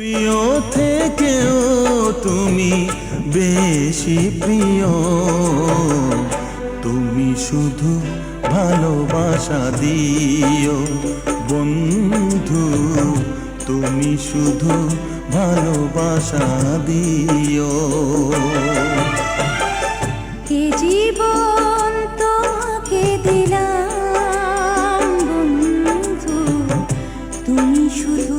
প্রিয় থেকেও তুমি বেশি প্রিয়। তুমি শুধু ভালোবাসা দিও। বন্ধু, তুমি শুধু ভালোবাসা দিও। জীবন তোমাকে দিলাম বন্ধু, তুমি শুধু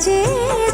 চেয়ে